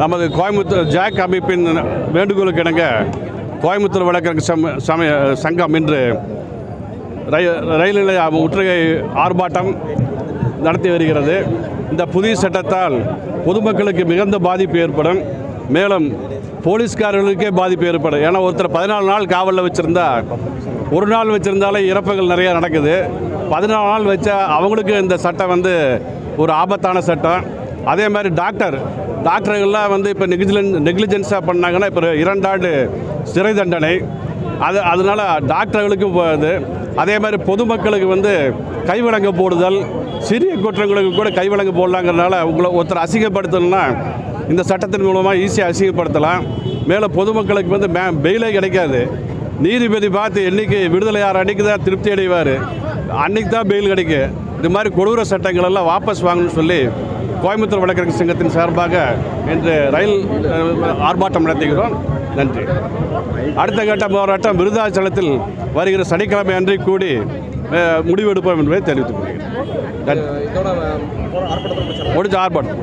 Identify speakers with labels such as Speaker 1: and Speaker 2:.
Speaker 1: நமது கோயம்புத்தூர் ஜாக் அமைப்பின் வேண்டுகோளுக்கு இணங்க கோயம்புத்தூர் வழக்கறிஞர் சம சமய சங்கம் இன்று ரயில் ரயில் நிலைய முற்றுகை ஆர்ப்பாட்டம் நடத்தி வருகிறது. இந்த புதிய சட்டத்தால் பொதுமக்களுக்கு மிகுந்த பாதிப்பு ஏற்படும். மேலும் போலீஸ்காரர்களுக்கே பாதிப்பு ஏற்படும். ஏன்னா ஒருத்தர் பதினாலு நாள் காவலில் வச்சுருந்தா ஒரு நாள் வச்சுருந்தாலே இறப்புகள் நிறையா நடக்குது. பதினாலு நாள் வச்சா அவங்களுக்கு இந்த சட்டம் வந்து ஒரு ஆபத்தான சட்டம். அதே மாதிரி டாக்டர் டாக்டர்கள்லாம் வந்து இப்போ நெகிஜிலன் நெக்லிஜென்ஸாக பண்ணாங்கன்னா இப்போ இரண்டாண்டு சிறை தண்டனை. அது அதனால் டாக்டர்களுக்கும் போகுது. அதே மாதிரி பொதுமக்களுக்கு வந்து கைவிலங்கு போடுதல் சிறிய குற்றங்களுக்கு கூட கைவிலங்கு போடலாங்கிறதுனால உங்களை ஒருத்தர் அசிங்கப்படுத்தணும்னா இந்த சட்டத்தின் மூலமாக ஈஸியாக அசிங்கப்படுத்தலாம். மேலே பொதுமக்களுக்கு வந்து மே பெயிலே கிடைக்காது. நீதிபதி பார்த்து என்னைக்கு விடுதலையார் அன்னைக்கு தான் திருப்தி அடைவார். அன்னைக்கு தான் பெயில் கிடைக்கும். இது மாதிரி கொடூர சட்டங்கள் எல்லாம் வாபஸ் வாங்கணும்னு சொல்லி கோயம்புத்தூர் வழக்கறிஞர் சங்கத்தின் சார்பாக இன்று ரயில் ஆர்ப்பாட்டம் நடத்துகிறோம். நன்றி. அடுத்த கட்ட போராட்டம் விருதாச்சலத்தில் வருகிற சனிக்கிழமை அன்றை கூடி முடிவெடுப்போம் என்பதை தெரிவித்துக் கொள்கிறேன். முடிஞ்ச ஆர்ப்பாட்டம்.